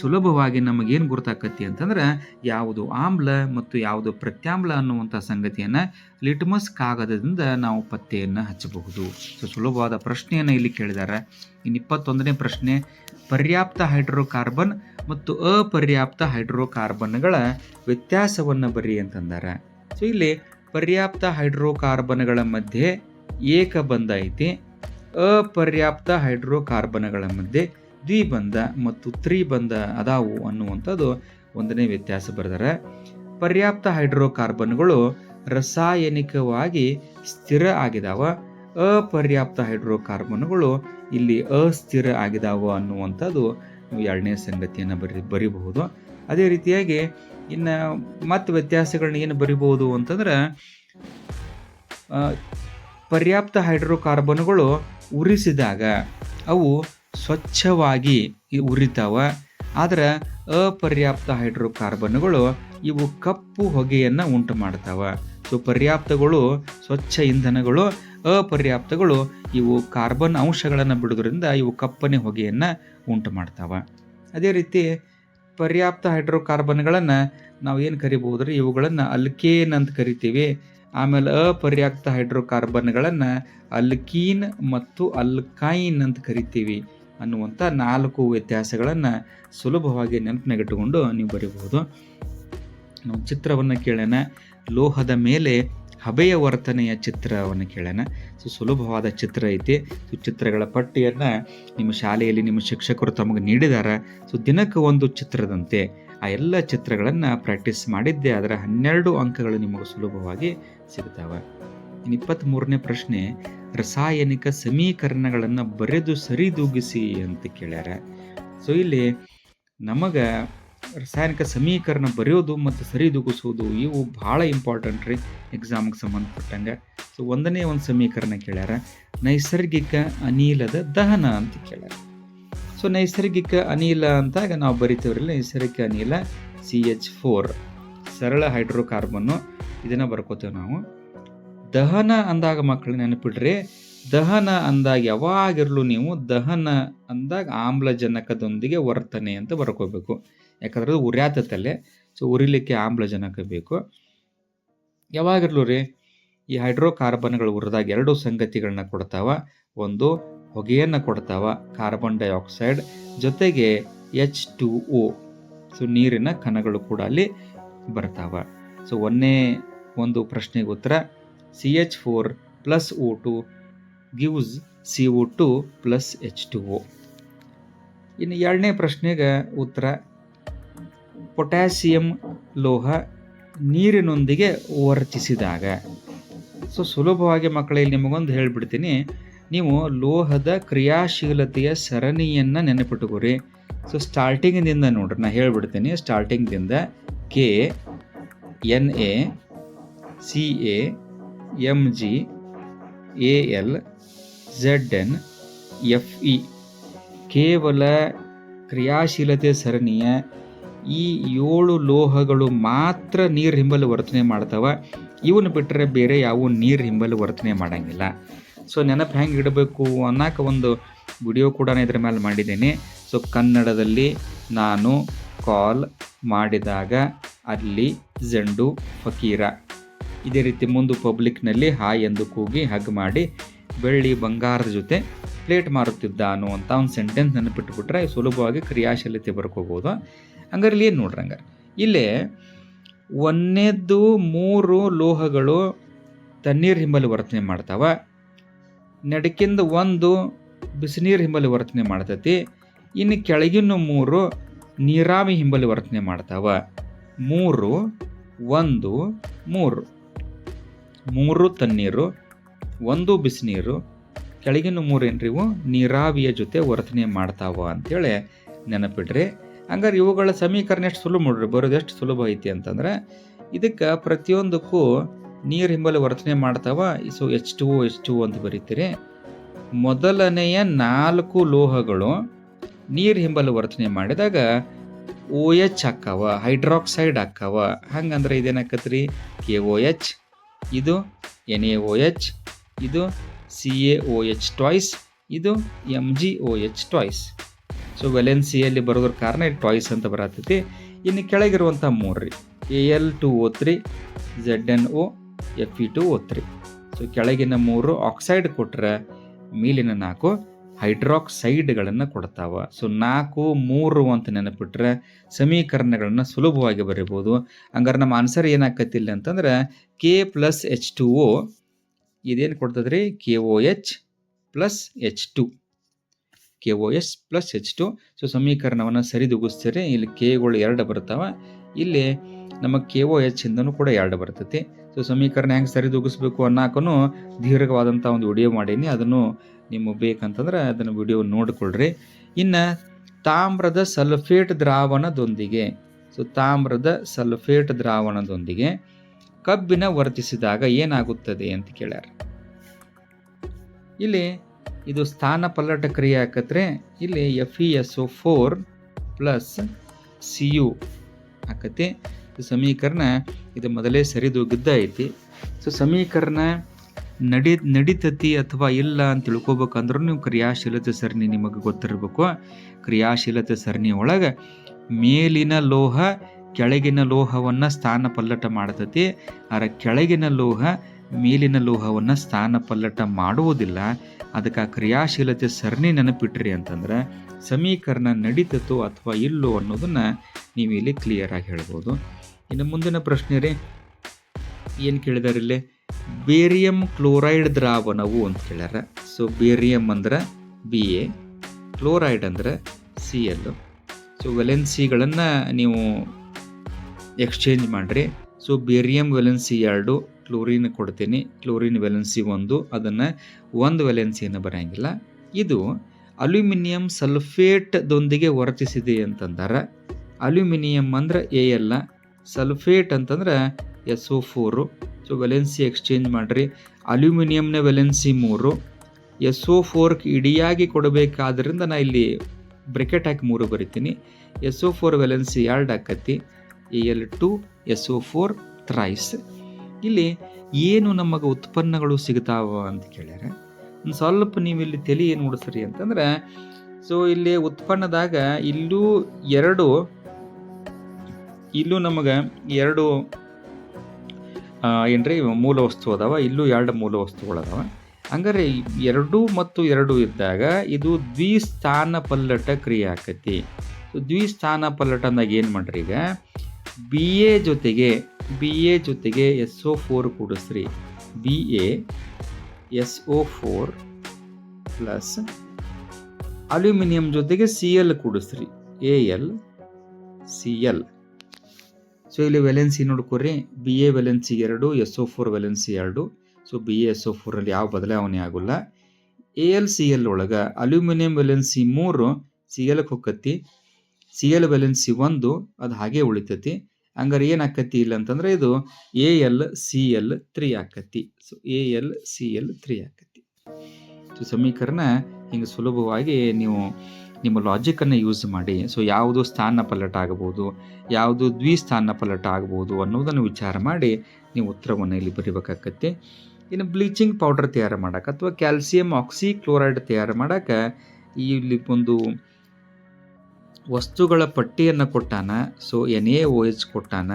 ಸುಲಭವಾಗಿ ನಮಗೇನು ಗೊತ್ತಾಕತಿ ಅಂತಂದ್ರೆ ಯಾವುದು ಆಮ್ಲ ಮತ್ತು ಯಾವುದು ಪ್ರತ್ಯಾಮ್ಲ ಅನ್ನುವಂಥ ಸಂಗತಿಯನ್ನು ಲಿಟ್ಮಸ್ ಕಾಗದದಿಂದ ನಾವು ಪತ್ತೆಯನ್ನು ಹಚ್ಚಬಹುದು. ಸೊ, ಸುಲಭವಾದ ಪ್ರಶ್ನೆಯನ್ನು ಇಲ್ಲಿ ಕೇಳಿದ್ದಾರೆ ಇನ್ನು ಇಪ್ಪತ್ತೊಂದನೇ ಪ್ರಶ್ನೆ, ಪರ್ಯಾಪ್ತ ಹೈಡ್ರೋಕಾರ್ಬನ್ ಮತ್ತು ಅಪರ್ಯಾಪ್ತ ಹೈಡ್ರೋಕಾರ್ಬನ್ಗಳ ವ್ಯತ್ಯಾಸವನ್ನು ಬರಿ ಅಂತಂದಾರೆ. ಸೊ, ಇಲ್ಲಿ ಪರ್ಯಾಪ್ತ ಹೈಡ್ರೋಕಾರ್ಬನ್ಗಳ ಮಧ್ಯೆ ಏಕ ಐತಿ. ಅಪರ್ಯಾಪ್ತ ಹೈಡ್ರೋಕಾರ್ಬನ್ಗಳ ಮಧ್ಯೆ ದ್ವಿಬಂಧ ಮತ್ತು ತ್ರಿಬಂಧ ಅದಾವು ಅನ್ನುವಂಥದ್ದು ಒಂದನೇ ವ್ಯತ್ಯಾಸ ಬರೆದರೆ. ಪರ್ಯಾಪ್ತ ಹೈಡ್ರೋಕಾರ್ಬನ್ಗಳು ರಾಸಾಯನಿಕವಾಗಿ ಸ್ಥಿರ ಆಗಿದಾವ. ಅಪರ್ಯಾಪ್ತ ಹೈಡ್ರೋಕಾರ್ಬನ್ಗಳು ಇಲ್ಲಿ ಅಸ್ಥಿರ ಆಗಿದಾವ ಅನ್ನುವಂಥದ್ದು ನೀವು ಎರಡನೇ ಸಂಗತಿಯನ್ನು ಬರಿ, ಬರಿಬಹುದು. ಅದೇ ರೀತಿಯಾಗಿ ಇನ್ನು ಮತ್ತು ವ್ಯತ್ಯಾಸಗಳನ್ನ ಏನು ಬರಿಬಹುದು ಅಂತಂದ್ರೆ ಪರ್ಯಾಪ್ತ ಹೈಡ್ರೋಕಾರ್ಬನ್ಗಳು ಉರಿಸಿದಾಗ ಅವು ಸ್ವಚ್ಛವಾಗಿ ಉರಿತಾವ. ಆದರೆ ಅಪರ್ಯಾಪ್ತ ಹೈಡ್ರೋಕಾರ್ಬನ್ಗಳು ಇವು ಕಪ್ಪು ಹೊಗೆಯನ್ನು ಉಂಟು ಮಾಡ್ತಾವೆ. ಸೊ ಪರ್ಯಾಪ್ತಗಳು, ಸ್ವಚ್ಛ ಇಂಧನಗಳು, ಅಪರ್ಯಾಪ್ತಗಳು ಇವು ಕಾರ್ಬನ್ ಅಂಶಗಳನ್ನು ಬಿಡೋದ್ರಿಂದ ಇವು ಕಪ್ಪನೆ ಹೊಗೆಯನ್ನು ಉಂಟು ಮಾಡ್ತಾವೆ. ಅದೇ ರೀತಿ ಪರ್ಯಾಪ್ತ ಹೈಡ್ರೋಕಾರ್ಬನ್ಗಳನ್ನು ನಾವು ಏನು ಕರಿಬೋದು ಇವುಗಳನ್ನು ಅಲ್ಕೇನ್ ಅಂತ ಕರಿತೀವಿ. ಆಮೇಲೆ ಅಪರ್ಯಾಪ್ತ ಹೈಡ್ರೋಕಾರ್ಬನ್ಗಳನ್ನು ಅಲ್ಕೀನ್ ಮತ್ತು ಅಲ್ಕೈನ್ ಅಂತ ಕರಿತೀವಿ ಅನ್ನುವಂಥ ನಾಲ್ಕು ವ್ಯತ್ಯಾಸಗಳನ್ನು ಸುಲಭವಾಗಿ ನೆನಪಿನಾಗಿಟ್ಟುಕೊಂಡು ನೀವು ಬರೀಬಹುದು. ನಾವು ಚಿತ್ರವನ್ನು ಕೇಳೋಣ. ಲೋಹದ ಮೇಲೆ ಹಬೆಯ ವರ್ತನೆಯ ಚಿತ್ರವನ್ನು ಕೇಳೋಣ. ಸೊ, ಸುಲಭವಾದ ಚಿತ್ರ ಐತಿ. ಸೊ, ಚಿತ್ರಗಳ ಪಟ್ಟಿಯನ್ನು ನಿಮ್ಮ ಶಾಲೆಯಲ್ಲಿ ನಿಮ್ಮ ಶಿಕ್ಷಕರು ತಮಗೆ ನೀಡಿದ್ದಾರೆ ಸೊ, ದಿನಕ್ಕೆ ಒಂದು ಚಿತ್ರದಂತೆ ಆ ಎಲ್ಲ ಚಿತ್ರಗಳನ್ನು ಪ್ರಾಕ್ಟೀಸ್ ಮಾಡಿದ್ದೆ. ಅದರ ಹನ್ನೆರಡು ಅಂಕಗಳು ನಿಮಗೆ ಸುಲಭವಾಗಿ ಸಿಗ್ತಾವೆ ಇನ್ನು ಇಪ್ಪತ್ತ್ಮೂರನೇ ಪ್ರಶ್ನೆ, ರಾಸಾಯನಿಕ ಸಮೀಕರಣಗಳನ್ನು ಬರೆದು ಸರಿದೂಗಿಸಿ ಅಂತ ಕೇಳ್ಯಾರ. ಸೊ ಇಲ್ಲಿ ನಮಗೆ ರಾಸಾಯನಿಕ ಸಮೀಕರಣ ಬರೆಯೋದು ಮತ್ತು ಸರಿದೂಗಿಸೋದು ಇವು ಭಾಳ ಇಂಪಾರ್ಟೆಂಟ್ ರೀ ಎಕ್ಸಾಮ್ಗೆ ಸಂಬಂಧಪಟ್ಟಂಗೆ. ಸೊ ಒಂದನೇ ಒಂದು ಸಮೀಕರಣ ಕೇಳ್ಯಾರ, ನೈಸರ್ಗಿಕ ಅನಿಲದ ದಹನ ಅಂತ ಕೇಳ್ಯಾರ. ಸೊ ನೈಸರ್ಗಿಕ ಅನಿಲ ಅಂತಾಗ ನಾವು ಬರಿತೇವ್ರಲ್ಲ ನೈಸರ್ಗಿಕ ಅನಿಲ ಸಿ ಎಚ್ ಫೋರ್ ಸರಳ ಹೈಡ್ರೋಕಾರ್ಬನ್ನು ಇದನ್ನು ಬರ್ಕೋತೇವೆ ನಾವು. ದಹನ ಅಂದಾಗ ಮಕ್ಕಳು ನೆನಪಿಡ್ರಿ, ದಹನ ಅಂದಾಗ ಯಾವಾಗಿರಲು ನೀವು ದಹನ ಅಂದಾಗ ಆಮ್ಲಜನಕದೊಂದಿಗೆ ವರ್ತನೆ ಅಂತ ಬರ್ಕೋಬೇಕು. ಯಾಕಂದ್ರೆ ಅದು ತಲೆ ಸೊ ಉರಿಲಿಕ್ಕೆ ಆಮ್ಲಜನಕ ಬೇಕು. ಯಾವಾಗಿರಲು ರೀ, ಈ ಹೈಡ್ರೋಕಾರ್ಬನ್ಗಳು ಉರಿದಾಗ ಎರಡು ಸಂಗತಿಗಳನ್ನ ಕೊಡ್ತಾವ. ಒಂದು, ಹೊಗೆಯನ್ನು ಕೊಡ್ತಾವ, ಕಾರ್ಬನ್ ಡೈಆಕ್ಸೈಡ್. ಜೊತೆಗೆ ಎಚ್ ಟು ಓ ಸೊ ನೀರಿನ ಕಣಗಳು ಕೂಡ ಅಲ್ಲಿ ಬರ್ತಾವ. ಸೊ ಒಂದೇ ಒಂದು ಪ್ರಶ್ನೆಗೆ ಉತ್ತರ C H four plus O two gives C O two plus H two O ಇನ್ನು ಎರಡನೇ ಪ್ರಶ್ನೆಗೆ ಉತ್ತರ, ಪೊಟ್ಯಾಸಿಯಂ ಲೋಹ ನೀರಿನೊಂದಿಗೆ ವರ್ತಿಸಿದಾಗ. ಸೊ ಸುಲಭವಾಗಿ ಮಕ್ಕಳಲ್ಲಿ ನಿಮಗೊಂದು ಹೇಳಿಬಿಡ್ತೀನಿ. ನೀವು ಲೋಹದ ಕ್ರಿಯಾಶೀಲತೆಯ ಸರಣಿಯನ್ನು ನೆನಪಿಟ್ಟುಕೊರಿ ಸೊ ಸ್ಟಾರ್ಟಿಂಗಿನಿಂದ ನೋಡ್ರಿ ನಾನು ಹೇಳಿಬಿಡ್ತೀನಿ ಸ್ಟಾರ್ಟಿಂಗ್ದಿಂದ K N A C A M G A L Z N F E ಕೇವಲ ಕ್ರಿಯಾಶೀಲತೆ ಸರಣಿಯ ಈ ಏಳು ಲೋಹಗಳು ಮಾತ್ರ ನೀರು ಹಿಂಬಲು ವರ್ತನೆ ಮಾಡ್ತಾವ. ಇವನ್ನ ಬಿಟ್ಟರೆ ಬೇರೆ ಯಾವ ನೀರು ಹಿಂಬಲು ವರ್ತನೆ ಮಾಡೋಂಗಿಲ್ಲ. ಸೊ ನೆನಪು ಹೆಂಗೆ ಇಡಬೇಕು ಅನ್ನೋಕೆ ಒಂದು ವಿಡಿಯೋ ಕೂಡ ಇದ್ರ ಮೇಲೆ ಮಾಡಿದ್ದೀನಿ. ಸೊ ಕನ್ನಡದಲ್ಲಿ ನಾನು ಕಾಲ್ ಮಾಡಿದಾಗ ಅಲ್ಲಿ ಜಂಡು ಫಕೀರ. ಇದೇ ರೀತಿ ಮುಂದೆ ಪಬ್ಲಿಕ್ನಲ್ಲಿ ಹಾಯ್ ಎಂದು ಕೂಗಿ ಹಗ್ ಮಾಡಿ, ಬೆಳ್ಳಿ ಬಂಗಾರದ ಜೊತೆ ಪ್ಲೇಟ್ ಮಾರುತ್ತಿದ್ದ ಅನ್ನುವಂಥ ಒಂದು ಸೆಂಟೆನ್ಸ್ ನೆನಪಿಟ್ಬಿಟ್ರೆ ಸುಲಭವಾಗಿ ಕ್ರಿಯಾಶೀಲತೆ ಬರ್ಕೋಬೋದು. ಹಂಗಾರೆ ಇಲ್ಲಿ ಏನು ನೋಡ್ರಿ ಹಂಗಾರೆ? ಇಲ್ಲೇ ಒಂದೇದ್ದು ಮೂರು ಲೋಹಗಳು ತಣ್ಣೀರು ಹಿಂಬಲಿ ವರ್ತನೆ ಮಾಡ್ತಾವ. ನಡಕಿಂದ ಒಂದು ಬಿಸಿನೀರು ಹಿಂಬಲಿ ವರ್ತನೆ ಮಾಡ್ತತಿ. ಇನ್ನು ಕೆಳಗಿನ ಮೂರು ನೀರಾವಿ ಹಿಂಬಲಿ ವರ್ತನೆ ಮಾಡ್ತಾವ. ಮೂರು, ಒಂದು, ಮೂರು. ಮೂರು ತಣ್ಣೀರು, ಒಂದು ಬಿಸಿನೀರು, ಕೆಳಗಿನ ಮೂರು ಏನ್ರಿವು ನೀರಾವಿಯ ಜೊತೆ ವರ್ತನೆ ಮಾಡ್ತಾವ ಅಂತೇಳಿ ನೆನಪಿಡ್ರಿ. ಹಂಗಾರೆ ಇವುಗಳ ಸಮೀಕರಣ ಎಷ್ಟು ಸುಲಭ ನೋಡ್ರಿ, ಬರೋದು ಎಷ್ಟು ಸುಲಭ ಐತಿ ಅಂತಂದ್ರೆ, ಇದಕ್ಕೆ ಪ್ರತಿಯೊಂದಕ್ಕೂ ನೀರು ಹಿಂಬಲಿ ವರ್ತನೆ ಮಾಡ್ತಾವ. So, H two H two ಅಂತ ಬರೀತೀರಿ. ಮೊದಲನೆಯ ನಾಲ್ಕು ಲೋಹಗಳು ನೀರು ಹಿಂಬಲಿ ವರ್ತನೆ ಮಾಡಿದಾಗ ಓ ಎಚ್ ಹಾಕ್ಕಾವ, ಹೈಡ್ರಾಕ್ಸೈಡ್ ಹಾಕ್ಕಾವ. ಹಂಗಂದ್ರೆ ಇದೇನಾಕತ್ರಿ, ಕೆ ಓ ಎಚ್ ಇದು ಎನ್ ಎ ಓ ಎಚ್ ಇದು C A O H twice ಇದು M G O H twice so ವೆಲೆನ್ಸಿಯಲ್ಲಿ ಬರೋದ್ರ ಕಾರಣ ಇದು ಟಾಯ್ಸ್ ಅಂತ ಬರತ್ತೈತಿ ಇನ್ನು ಕೆಳಗಿರುವಂಥ ಮೂರು ರೀ A L two O three Z N O F E two O three so ಕೆಳಗಿನ ಮೂರು ಆಕ್ಸೈಡ್ ಕೊಟ್ಟರೆ ಮೇಲಿನ ನಾಲ್ಕು ಹೈಡ್ರಾಕ್ಸೈಡ್ಗಳನ್ನು ಕೊಡ್ತಾವ. ಸೊ ನಾಲ್ಕು, ಮೂರು ಅಂತ ನೆನಪಿಟ್ರೆ ಸಮೀಕರಣಗಳನ್ನು ಸುಲಭವಾಗಿ ಬರಿಬೋದು. ಹಂಗಾರೆ ನಮ್ಮ ಆನ್ಸರ್ ಏನಾಗತ್ತಿಲ್ಲ ಅಂತಂದ್ರೆ K plus H two O ಇದೇನು ಕೊಡ್ತದ್ರಿ? K O H plus H two K O H plus H two so ಸಮೀಕರಣವನ್ನು ಸರಿದೂಗಿಸ್ತೀರಿ. ಇಲ್ಲಿ ಕೆಗಳು ಎರಡು ಬರ್ತಾವೆ. ಇಲ್ಲಿ ನಮ್ಮ ಕೆ ಒ ಎಚ್ ಇಂದನೂ ಕೂಡ ಎರಡು ಬರ್ತೈತಿ. ಸೊ ಸಮೀಕರಣ ಹೆಂಗೆ ಸರಿದೂಗಿಸ್ಬೇಕು ಅನ್ನೋಕ್ಕೂ ದೀರ್ಘವಾದಂಥ ಒಂದು ವಿಡಿಯೋ ಮಾಡೀನಿ. ಅದನ್ನು ನಿಮಗೆ ಬೇಕಂತಂದ್ರೆ ಅದನ್ನು ವಿಡಿಯೋ ನೋಡಿಕೊಳ್ಳ್ರಿ ಇನ್ನು ತಾಮ್ರದ ಸಲ್ಫೇಟ್ ದ್ರಾವಣದೊಂದಿಗೆ ಸೊ ತಾಮ್ರದ ಸಲ್ಫೇಟ್ ದ್ರಾವಣದೊಂದಿಗೆ ಕಬ್ಬಿನ ವರ್ತಿಸಿದಾಗ ಏನಾಗುತ್ತದೆ ಅಂತ ಕೇಳ್ಯಾರ. ಇಲ್ಲಿ ಇದು ಸ್ಥಾನ ಪಲ್ಲಟ ಕ್ರಿಯೆ ಹಾಕತ್ರೆ ಇಲ್ಲಿ F E S O four plus C U ಆಕತಿ ಸಮೀಕರಣ ಇದು ಮೊದಲೇ ಸರಿದೂಗಿದ್ದ ಐತಿ. ಸೊ ಸಮೀಕರಣ ನಡಿ, ನಡಿತತಿ ಅಥವಾ ಇಲ್ಲ ಅಂತ ತಿಳ್ಕೊಬೇಕಂದ್ರೂ ನೀವು ಕ್ರಿಯಾಶೀಲತೆ ಸರಣಿ ನಿಮಗೆ ಗೊತ್ತಿರಬೇಕು. ಕ್ರಿಯಾಶೀಲತೆ ಸರಣಿ ಒಳಗೆ ಮೇಲಿನ ಲೋಹ ಕೆಳಗಿನ ಲೋಹವನ್ನು ಸ್ಥಾನ ಪಲ್ಲಟ ಮಾಡತತಿ. ಅದರ ಕೆಳಗಿನ ಲೋಹ ಮೇಲಿನ ಲೋಹವನ್ನು ಸ್ಥಾನ ಪಲ್ಲಟ ಮಾಡುವುದಿಲ್ಲ. ಅದಕ್ಕೆ ಆ ಕ್ರಿಯಾಶೀಲತೆ ಸರಣಿ ನೆನಪಿಟ್ರಿ ಅಂತಂದ್ರೆ ಸಮೀಕರಣ ನಡೀತತೋ ಅಥವಾ ಇಲ್ಲೋ ಅನ್ನೋದನ್ನು ನೀವು ಇಲ್ಲಿ ಕ್ಲಿಯರ್ ಆಗಿ ಹೇಳ್ಬೋದು. ಇನ್ನು ಮುಂದಿನ ಪ್ರಶ್ನೆ ರೀ. ಏನು ಕೇಳಿದಾರೆ ಇಲ್ಲಿ? ಬೇರಿಯಂ ಕ್ಲೋರೈಡ್ ದ್ರಾವಣವು ಅಂತ ಕೇಳ್ಯಾರ. ಸೊ ಬೇರಿಯಂ ಅಂದ್ರೆ ಬಿ ಎ ಕ್ಲೋರೈಡ್ ಅಂದ್ರೆ ಸಿ ಎಲ್ ಸೊ ವೆಲೆನ್ಸಿಗಳನ್ನು ನೀವು ಎಕ್ಸ್ಚೇಂಜ್ ಮಾಡಿರಿ. ಸೊ ಬೇರಿಯಂ ವೆಲೆನ್ಸಿ ಎರಡು, ಕ್ಲೋರಿನ್ ಕೊಡ್ತೀನಿ. ಕ್ಲೋರಿನ್ ವೆಲೆನ್ಸಿ ಒಂದು, ಅದನ್ನು ಒಂದು ವೆಲೆನ್ಸಿಯನ್ನು ಬರೆಯಂಗಿಲ್ಲ. ಇದು ಅಲ್ಯೂಮಿನಿಯಂ ಸಲ್ಫೇಟ್ದೊಂದಿಗೆ ವರ್ತಿಸಿದೆ ಅಂತಂದಾರ. ಅಲ್ಯೂಮಿನಿಯಂ ಅಂದ್ರೆ ಎ ಎಲ್ಲ ಸಲ್ಫೇಟ್ ಅಂತಂದ್ರೆ S O four. So valency exchange ಮಾಡಿರಿ. ಅಲ್ಯೂಮಿನಿಯಂನ ವೆಲೆನ್ಸಿ ಮೂರು. ಎಸ್ ಒ ಫೋರ್ಗೆ ಇಡಿಯಾಗಿ ಕೊಡಬೇಕಾದ್ರಿಂದ ನಾನು ಇಲ್ಲಿ ಬ್ರಿಕೆಟ್ ಹಾಕಿ ಮೂರು ಬರಿತೀನಿ. ಎಸ್ ಒ ಫೋರ್ ವೆಲೆನ್ಸಿ ಎರಡು ಹಾಕತಿ A L two S O four, thrice. ಇಲ್ಲಿ ಏನು ನಮಗೆ ಉತ್ಪನ್ನಗಳು ಸಿಗ್ತಾವ ಅಂತ ಕೇಳ್ಯಾರ. ಸ್ವಲ್ಪ ನೀವು ಇಲ್ಲಿ ತಲೆ ಏನು ಉಡಿಸ್ರಿ ಅಂತಂದ್ರೆ, ಸೊ ಇಲ್ಲಿ ಉತ್ಪನ್ನದಾಗ ಇಲ್ಲೂ ಎರಡು ಇಲ್ಲೂ ನಮಗೆ ಎರಡು ಏನ್ರಿ, ಮೂಲ ವಸ್ತು ಅದಾವ. ಇಲ್ಲೂ ಎರಡು ಮೂಲ ವಸ್ತುಗಳು ಅದಾವ. ಹಂಗಾರೆ ಎರಡು ಮತ್ತು ಎರಡು ಇದ್ದಾಗ ಇದು ದ್ವಿಸ್ಥಾನ ಪಲ್ಲಟ ಕ್ರಿಯೆ ಆಕತಿ. ಸೊ ದ್ವಿಸ್ಥಾನ ಪಲ್ಲಟ ಅಂದಾಗ ಏನು ಮಾಡ್ರಿ ಈಗ? ಬಿ ಎ ಜೊತೆಗೆ ಬಿ ಎ ಜೊತೆಗೆ S O four ಕೂಡಿಸ್ರಿ. B A S O four plus aluminium ಜೊತೆಗೆ C L ಕೂಡಿಸ್ರಿ. A L C L so ಇಲ್ಲಿ ವೆಲೆನ್ಸಿ ನೋಡ್ಕೊರಿ. ಬಿ ಎ ವೆಲೆನ್ಸಿ ಎರಡು ಎಸ್ ಒ ಫೋರ್ ವೆಲೆನ್ಸಿ ಎರಡು. ಸೊ ಬಿ ಎಸ್ ಒ ಫೋರಲ್ಲಿ ಯಾವ ಬದಲಾವಣೆ ಆಗೋಲ್ಲ. ಎ ಎಲ್ ಸಿ ಎಲ್ ಒಳಗೆ ಅಲ್ಯೂಮಿನಿಯಂ ವೆಲೆನ್ಸಿ ಮೂರು ಸಿ ಎಲ್ಗೆ ಹೊಕ್ಕತಿ. ಸಿ ಎಲ್ ವೆಲೆನ್ಸಿ ಒಂದು, ಅದು ಹಾಗೆ ಉಳಿತೈತಿ. ಹಂಗಾರೆ ಏನು ಆಕತಿ ಇಲ್ಲ ಅಂತಂದ್ರೆ ಇದು A L C L three ಆಕತಿ. So A L C L three ಆಕತಿ. ಸೊ ಸಮೀಕರಣ ಹಿಂಗೆ ಸುಲಭವಾಗಿ ನೀವು ನಿಮ್ಮ ಲಾಜಿಕನ್ನು ಯೂಸ್ ಮಾಡಿ. ಸೊ ಯಾವುದು ಸ್ಥಾನ ಪಲ್ಲಟ ಆಗಬಹುದು ಯಾವುದು ದ್ವಿಸ್ಥಾನ ಪಲ್ಲಟ ಆಗ್ಬೋದು ಅನ್ನೋದನ್ನು ವಿಚಾರ ಮಾಡಿ ನೀವು ಉತ್ತರವನ್ನು ಇಲ್ಲಿ ಬರೀಬೇಕಾಗತ್ತೆ. ಇನ್ನು ಬ್ಲೀಚಿಂಗ್ ಪೌಡರ್ ತಯಾರು ಮಾಡೋಕೆ ಅಥವಾ ಕ್ಯಾಲ್ಸಿಯಂ ಆಕ್ಸಿ ಕ್ಲೋರೈಡ್ ತಯಾರು ಈ ಇಲ್ಲಿ ಒಂದು ವಸ್ತುಗಳ ಪಟ್ಟಿಯನ್ನು ಕೊಟ್ಟಾನ so N A O H ಕೊಟ್ಟಾನ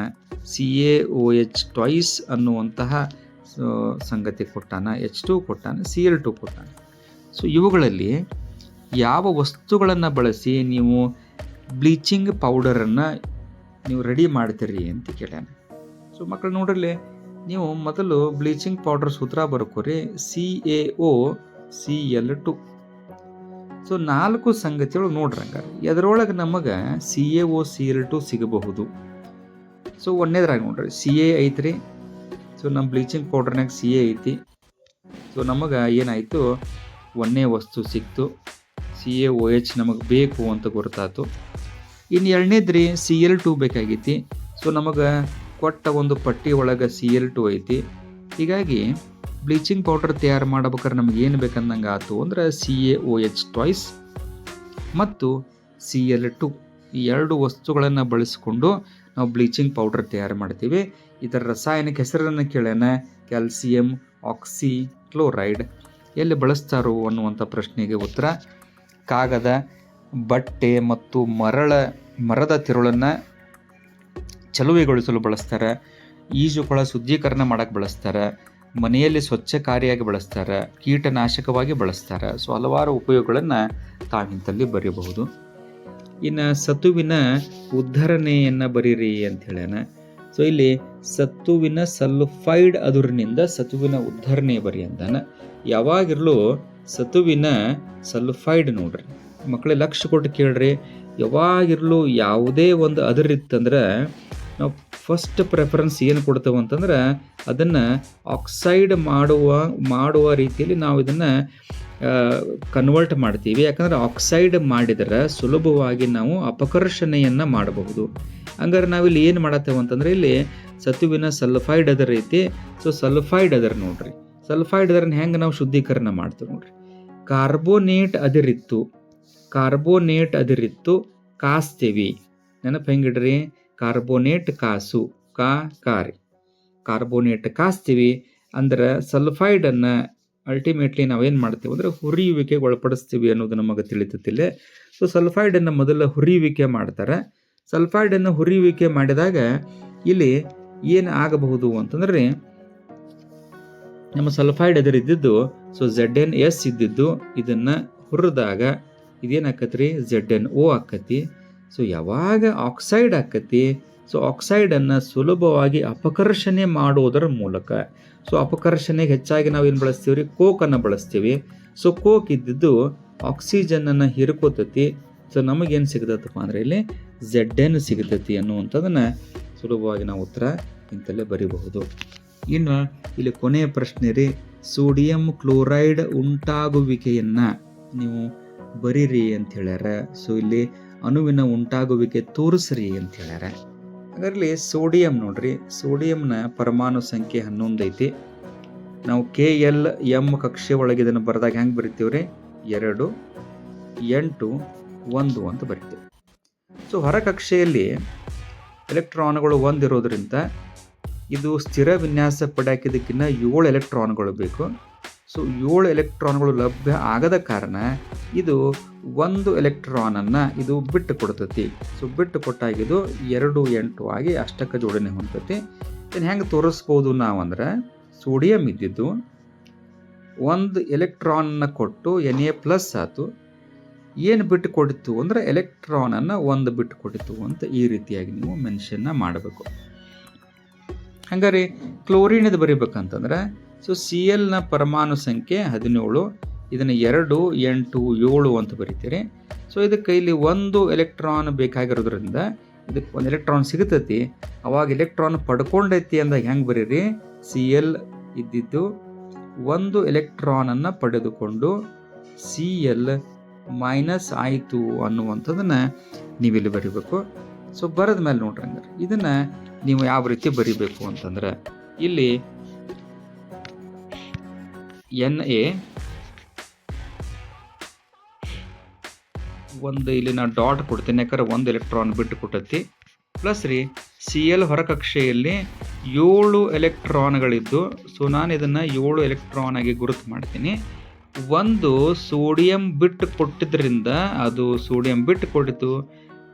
C A O H twice ಅನ್ನುವಂತಹ ಸಂಗತಿ ಕೊಟ್ಟಾನ ಎಚ್ ಟು ಕೊಟ್ಟಾನ ಸಿ ಎಲ್ ಟು ಕೊಟ್ಟಾನ. ಸೊ ಇವುಗಳಲ್ಲಿ ಯಾವ ವಸ್ತುಗಳನ್ನು ಬಳಸಿ ನೀವು ಬ್ಲೀಚಿಂಗ್ ಪೌಡರನ್ನು ನೀವು ರೆಡಿ ಮಾಡ್ತೀರಿ ಅಂತ ಕೇಳ್ಯಾನ. ಸೊ ಮಕ್ಕಳು ನೋಡ್ರಲ್ಲಿ, ನೀವು ಮೊದಲು ಬ್ಲೀಚಿಂಗ್ ಪೌಡರ್ ಸೂತ್ರ ಬರ್ಕೋರಿ C A O C L two so ನಾಲ್ಕು ಸಂಗತಿಗಳು ನೋಡ್ರಂಗ ಎದರೊಳಗೆ ನಮಗೆ C A O C L two ಸಿಗಬಹುದು. ಸೊ ಒಂದೇದ್ರಾಗ ನೋಡ್ರಿ ಸಿ ಎ ಐತ್ರಿ. ಸೊ ನಮ್ಮ ಬ್ಲೀಚಿಂಗ್ ಪೌಡರ್ನಾಗ ಸಿ ಎ ಐತಿ. ಸೊ ನಮಗೆ ಏನಾಯಿತು? ಒಂದೇ ವಸ್ತು ಸಿಕ್ತು. ಸಿ ಎ ಓ ಎಚ್ ನಮಗೆ ಬೇಕು ಅಂತ ಗೊತ್ತಾಯ್ತು ಇನ್ನು ಎರಡನೇದ್ರಿ ಸಿ ಎಲ್ ಟು ಬೇಕಾಗೈತಿ ಸೊ ನಮಗೆ ಕೊಟ್ಟ ಒಂದು ಪಟ್ಟಿ ಒಳಗೆ ಸಿ ಎಲ್ ಟು ಐತಿ. ಹೀಗಾಗಿ ಬ್ಲೀಚಿಂಗ್ ಪೌಡರ್ ತಯಾರು ಮಾಡ್ಬೇಕಾದ್ರೆ ನಮ್ಗೆ ಏನು ಬೇಕಂದಂಗೆ ಆಯ್ತು ಅಂದ್ರೆ C A O H twice ಮತ್ತು ಸಿ ಎಲ್ ಟು ಈ ಎರಡು ವಸ್ತುಗಳನ್ನು ಬಳಸಿಕೊಂಡು ನಾವು ಬ್ಲೀಚಿಂಗ್ ಪೌಡರ್ ತಯಾರು ಮಾಡ್ತೀವಿ. ಇದರ ರಾಸಾಯನಿಕ ಹೆಸರನ್ನು ಕೇಳೋಣ. ಕ್ಯಾಲ್ಸಿಯಂ, ಆಕ್ಸಿ, ಕ್ಲೋರೈಡ್ ಎಲ್ಲಿ ಬಳಸ್ತಾರೋ ಅನ್ನುವಂಥ ಪ್ರಶ್ನೆಗೆ ಉತ್ತರ. ಕಾಗದ, ಬಟ್ಟೆ ಮತ್ತು ಮರಳ, ಮರದ ತಿರುಳನ್ನು ಚಲುವೆಗೊಳಿಸಲು ಬಳಸ್ತಾರೆ. ಈಜುಕೊಳ ಶುದ್ಧೀಕರಣ ಮಾಡಕ್ಕೆ ಬಳಸ್ತಾರೆ. ಮನೆಯಲ್ಲಿ ಸ್ವಚ್ಛಕಾರಿಯಾಗಿ ಬಳಸ್ತಾರೆ. ಕೀಟನಾಶಕವಾಗಿ ಬಳಸ್ತಾರೆ. ಸೊ, ಹಲವಾರು ಉಪಯೋಗಗಳನ್ನು ತಾವಿಂತಲ್ಲಿ ಬರೆಯಬಹುದು ಇನ್ನು ಸತುವಿನ ಉದ್ಧರಣೆಯನ್ನು ಬರೀರಿ ಅಂತ ಹೇಳ್ಯಾನ. ಸೊ, ಇಲ್ಲಿ ಸತ್ತುವಿನ ಸಲ್ಫೈಡ್ ಅದುರಿನಿಂದ ಸತುವಿನ ಉದ್ಧರಣೆ ಬರಿ ಅಂತಾನೆ ಯಾವಾಗಿರಲೂ ಸತುವಿನ ಸಲ್ಫೈಡ್ ನೋಡ್ರಿ. ಮಕ್ಕಳೇ ಲಕ್ಷ ಕೊಟ್ಟು ಕೇಳ್ರಿ, ಯಾವಾಗಿರಲು ಯಾವುದೇ ಒಂದು ಅದರಿತ್ತಂದ್ರೆ ನಾವು ಫಸ್ಟ್ ಪ್ರೆಫರೆನ್ಸ್ ಏನು ಕೊಡ್ತೇವೆ ಅಂತಂದ್ರೆ ಅದನ್ನು ಆಕ್ಸೈಡ್ ಮಾಡುವ ಮಾಡುವ ರೀತಿಯಲ್ಲಿ ನಾವು ಇದನ್ನು ಕನ್ವರ್ಟ್ ಮಾಡ್ತೀವಿ. ಯಾಕಂದ್ರೆ ಆಕ್ಸೈಡ್ ಮಾಡಿದರೆ ಸುಲಭವಾಗಿ ನಾವು ಅಪಕರ್ಷಣೆಯನ್ನು ಮಾಡಬಹುದು. ಹಂಗಾರೆ ನಾವಿಲ್ಲಿ ಏನು ಮಾಡತ್ತೇವೆ ಅಂತಂದ್ರೆ ಇಲ್ಲಿ ಸತುವಿನ ಸಲ್ಫೈಡ್ ಅದರ ಐತಿ. ಸೊ ಸಲ್ಫೈಡ್ ಅದರ ನೋಡ್ರಿ. ಸಲ್ಫೈಡ್ ಅದರನ್ನ ಹೆಂಗೆ ನಾವು ಶುದ್ಧೀಕರಣ ಮಾಡ್ತೇವೆ ನೋಡ್ರಿ. ಕಾರ್ಬೋನೇಟ್ ಅದಿರಿತ್ತು. ಕಾರ್ಬೋನೇಟ್ ಅದಿರಿತ್ತು. ಕಾಸ್ತೀವಿ. ನೆನಪು ಹೆಂಗಿಡ್ರಿ? ಕಾರ್ಬೋನೇಟ್ ಕಾಸು. ಕಾ ಕಾರಿ ಕಾರ್ಬೋನೇಟ್ ಕಾಸ್ತೀವಿ ಅಂದ್ರೆ ಸಲ್ಫೈಡನ್ನು ಅಲ್ಟಿಮೇಟ್ಲಿ ನಾವೇನು ಮಾಡ್ತೀವಿ ಅಂದರೆ ಹುರಿಯುವಿಕೆಗೆ ಒಳಪಡಿಸ್ತೀವಿ ಅನ್ನೋದು ನಮಗೆ ತಿಳಿತತಿಲ್ಲ ಸೊ ಸಲ್ಫೈಡನ್ನು ಮೊದಲ ಹುರಿಯುವಿಕೆ ಮಾಡ್ತಾರೆ. ಸಲ್ಫೈಡನ್ನು ಹುರಿಯುವಿಕೆ ಮಾಡಿದಾಗ ಇಲ್ಲಿ ಏನು ಆಗಬಹುದು ಅಂತಂದ್ರೆ, ನಮ್ಮ ಸಲ್ಫೈಡ್ ಎದುರಿದ್ದಿದ್ದು ಸೊ ಝೆಡ್ ಎನ್ ಎಸ್ ಇದ್ದಿದ್ದು ಇದನ್ನ ಹುರಿದಾಗ ಇದೇನಾಕತ್ರಿ? ಝೆಡ್ ಎನ್ ಓ ಆಕತಿ. ಸೊ ಯಾವಾಗ ಆಕ್ಸೈಡ್ ಆಕತಿ? ಸೊ ಆಕ್ಸೈಡನ್ನು ಸುಲಭವಾಗಿ ಅಪಕರ್ಷಣೆ ಮಾಡುವುದರ ಮೂಲಕ. ಸೊ ಅಪಕರ್ಷಣೆಗೆ ಹೆಚ್ಚಾಗಿ ನಾವು ಏನು ಬಳಸ್ತೀವಿ ರೀ ಕೋಕನ್ನು ಬಳಸ್ತೀವಿ. ಸೊ ಕೋಕ್ ಇದ್ದಿದ್ದು ಆಕ್ಸಿಜನನ್ನು ಹೀರ್ಕೋತತಿ. ಸೊ ನಮಗೇನು ಸಿಗತ್ತಪ್ಪ ಅಂದರೆ ಇಲ್ಲಿ ಝೆಡ್ ಎನ್ ಸಿಗತೈತಿ ಅನ್ನುವಂಥದ್ದನ್ನು ಸುಲಭವಾಗಿ ನಾವು ಉತ್ತರ ಇಂತಲ್ಲೇ ಬರಿಬಹುದು. ಇನ್ನು ಇಲ್ಲಿ ಕೊನೆಯ ಪ್ರಶ್ನೆ ರೀ. ಸೋಡಿಯಂ ಕ್ಲೋರೈಡ್ ಉಂಟಾಗುವಿಕೆಯನ್ನು ನೀವು ಬರೀರಿ ಅಂತ ಹೇಳ್ಯಾರ. ಸೊ ಇಲ್ಲಿ ಅಣುವಿನ ಉಂಟಾಗುವಿಕೆ ತೋರಿಸ್ರಿ ಅಂತ ಹೇಳ್ಯಾರ. ಅದರಲ್ಲಿ ಸೋಡಿಯಂ ನೋಡ್ರಿ, ಸೋಡಿಯಂನ ಪರಮಾಣು ಸಂಖ್ಯೆ ಹನ್ನೊಂದು ಐತಿ. ನಾವು ಕೆ ಎಲ್ ಎಂ ಕಕ್ಷೆ ಒಳಗೆ ಇದನ್ನು ಬರೆದಾಗ ಹೆಂಗೆ ಬರಿತೀವ್ರಿ ಎರಡು, ಎಂಟು, ಒಂದು ಅಂತ ಬರಿತೀವಿ. ಸೊ ಹೊರ ಕಕ್ಷೆಯಲ್ಲಿ ಎಲೆಕ್ಟ್ರಾನ್ಗಳು ಒಂದಿರೋದ್ರಿಂದ ಇದು ಸ್ಥಿರ ವಿನ್ಯಾಸ ಪಡೆಯೋಕ್ಕಿದ್ದಕ್ಕಿಂತ ಏಳು ಎಲೆಕ್ಟ್ರಾನ್ಗಳು ಬೇಕು. ಸೊ ಏಳು ಎಲೆಕ್ಟ್ರಾನ್ಗಳು ಲಭ್ಯ ಆಗದ ಕಾರಣ ಇದು ಒಂದು ಎಲೆಕ್ಟ್ರಾನನ್ನು ಇದು ಬಿಟ್ಟು ಕೊಡ್ತತಿ ಸೊ ಬಿಟ್ಟು ಕೊಟ್ಟಾಗಿದು ಎರಡು ಎಂಟು ಆಗಿ ಅಷ್ಟಕ್ಕೆ ಜೋಡಣೆ ಹೊಂದತಿ ಇದನ್ನು ಹೆಂಗೆ ತೋರಿಸ್ಬೋದು ನಾವಂದ್ರೆ, ಸೋಡಿಯಂ ಇದ್ದಿದ್ದು ಒಂದು ಎಲೆಕ್ಟ್ರಾನನ್ನು ಕೊಟ್ಟು ಎನ್ ಎ ಪ್ಲಸ್ ಆಯಿತು ಏನು ಬಿಟ್ಟು ಕೊಡಿತು ಅಂದರೆ ಎಲೆಕ್ಟ್ರಾನನ್ನು ಒಂದು ಬಿಟ್ಟು ಕೊಡಿತು ಅಂತ ಈ ರೀತಿಯಾಗಿ ನೀವು ಮೆನ್ಷನ್ನ ಮಾಡಬೇಕು. ಹಂಗಾರೆ ಕ್ಲೋರಿನದು ಬರೀಬೇಕಂತಂದ್ರೆ ಸೊ ಸಿ ಎಲ್ನ ಪರಮಾಣು ಸಂಖ್ಯೆ ಹದಿನೇಳು, ಇದನ್ನು ಎರಡು, ಎಂಟು, ಏಳು ಅಂತ ಬರಿತೀರಿ. ಸೊ ಇದಕ್ಕೆ ಇಲ್ಲಿ ಒಂದು ಎಲೆಕ್ಟ್ರಾನ್ ಬೇಕಾಗಿರೋದ್ರಿಂದ ಇದಕ್ಕೆ ಒಂದು ಎಲೆಕ್ಟ್ರಾನ್ ಸಿಗುತ್ತೈತಿ. ಅವಾಗ ಎಲೆಕ್ಟ್ರಾನ್ ಪಡ್ಕೊಂಡೈತಿ ಅಂದಾಗ ಹೆಂಗೆ ಬರೀರಿ? ಸಿ ಎಲ್ ಇದ್ದಿದ್ದು ಒಂದು ಎಲೆಕ್ಟ್ರಾನನ್ನು ಪಡೆದುಕೊಂಡು ಸಿ ಎಲ್ ಮೈನಸ್ ಆಯಿತು ಅನ್ನುವಂಥದ್ದನ್ನು ನೀವಿಲ್ಲಿ ಬರಿಬೇಕು. ಸೊ ಬರೆದ ಮೇಲೆ ನೋಡ್ರಿ ಹಂಗಾರೆ, ಇದನ್ನು ನೀವು ಯಾವ ರೀತಿ ಬರಿಬೇಕು ಅಂತಂದ್ರೆ ಇಲ್ಲಿ ಎನ್ ಎ ಒಂದು ಇಲ್ಲಿ ನಾ ಡಾಟ್ ಕೊಡ್ತೀನಿ, ಯಾಕಂದ್ರೆ ಒಂದು ಎಲೆಕ್ಟ್ರಾನ್ ಬಿಟ್ಟು ಕೊಟ್ಟತಿ. ಪ್ಲಸ್ ರೀ ಸಿ ಎಲ್ ಹೊರಕಕ್ಷೆಯಲ್ಲಿ ಏಳು ಎಲೆಕ್ಟ್ರಾನ್ಗಳಿದ್ದು ಸೊ ನಾನು ಇದನ್ನು ಏಳು ಎಲೆಕ್ಟ್ರಾನ್ ಆಗಿ ಗುರುತು ಮಾಡ್ತೀನಿ. ಒಂದು ಸೋಡಿಯಂ ಬಿಟ್ಟು ಕೊಟ್ಟಿದ್ದರಿಂದ ಅದು ಸೋಡಿಯಂ ಬಿಟ್ಟು ಕೊಟ್ಟಿತು,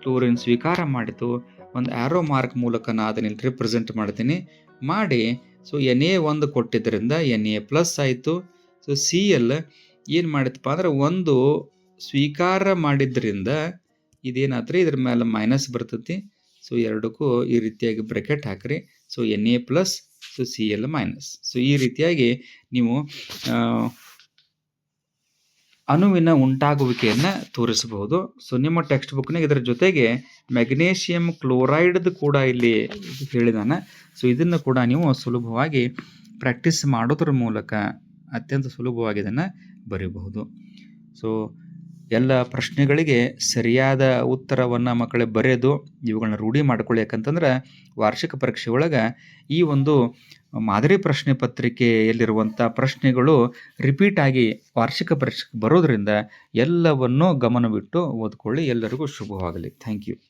ಕ್ಲೋರಿನ್ ಸ್ವೀಕಾರ ಮಾಡಿತು. ಒಂದು ಆ್ಯರೋ ಮಾರ್ಕ್ ಮೂಲಕ ನಾನು ಅದನ್ನ ರಿಪ್ರೆಸೆಂಟ್ ಮಾಡ್ತೀನಿ. ಮಾಡಿ ಸೊ ಎನ್ ಎ ಒಂದು ಕೊಟ್ಟಿದ್ದರಿಂದ ಎನ್ ಎ ಪ್ಲಸ್ ಆಯಿತು. ಸೊ ಸಿ ಎಲ್ ಏನು ಮಾಡಿತಪ್ಪ ಅಂದ್ರೆ ಒಂದು ಸ್ವೀಕಾರ ಮಾಡಿದ್ರಿಂದ ಇದೇನಾದ್ರೆ ಇದ್ರ ಮೇಲೆ ಮೈನಸ್ ಬರ್ತೈತಿ. ಸೊ ಎರಡಕ್ಕೂ ಈ ರೀತಿಯಾಗಿ ಬ್ರೆಕೆಟ್ ಹಾಕ್ರಿ. So N A plus so C L minus so ಈ ರೀತಿಯಾಗಿ ನೀವು ಅಣುವಿನ ಉಂಟಾಗುವಿಕೆಯನ್ನು ತೋರಿಸಬಹುದು. ಸೊ ನಿಮ್ಮ ಟೆಕ್ಸ್ಟ್ ಬುಕ್ನಾಗ ಇದರ ಜೊತೆಗೆ ಮೆಗ್ನೇಷಿಯಂ ಕ್ಲೋರೈಡ್ದು ಕೂಡ ಇಲ್ಲಿ ಹೇಳಿದಾನೆ. ಸೊ ಇದನ್ನು ಕೂಡ ನೀವು ಸುಲಭವಾಗಿ ಪ್ರಾಕ್ಟೀಸ್ ಮಾಡೋದ್ರ ಮೂಲಕ ಅತ್ಯಂತ ಸುಲಭವಾಗಿ ಇದನ್ನು ಬರೀಬಹುದು. ಸೊ ಎಲ್ಲ ಪ್ರಶ್ನೆಗಳಿಗೆ ಸರಿಯಾದ ಉತ್ತರವನ್ನು ಮಕ್ಕಳೇ ಬರೆದು ಇವುಗಳನ್ನ ರೂಢಿ ಮಾಡ್ಕೊಳ್ಳಿ ಯಾಕಂತಂದ್ರೆ ವಾರ್ಷಿಕ ಪರೀಕ್ಷೆ ಒಳಗೆ ಈ ಒಂದು ಮಾದರಿ ಪ್ರಶ್ನೆ ಪತ್ರಿಕೆಯಲ್ಲಿರುವಂಥ ಪ್ರಶ್ನೆಗಳು ರಿಪೀಟ್ ಆಗಿ ವಾರ್ಷಿಕ ಪರೀಕ್ಷೆಗೆ ಬರೋದರಿಂದ ಎಲ್ಲವನ್ನೂ ಗಮನವಿಟ್ಟು ಓದ್ಕೊಳ್ಳಿ. ಎಲ್ಲರಿಗೂ ಶುಭವಾಗಲಿ. Thank you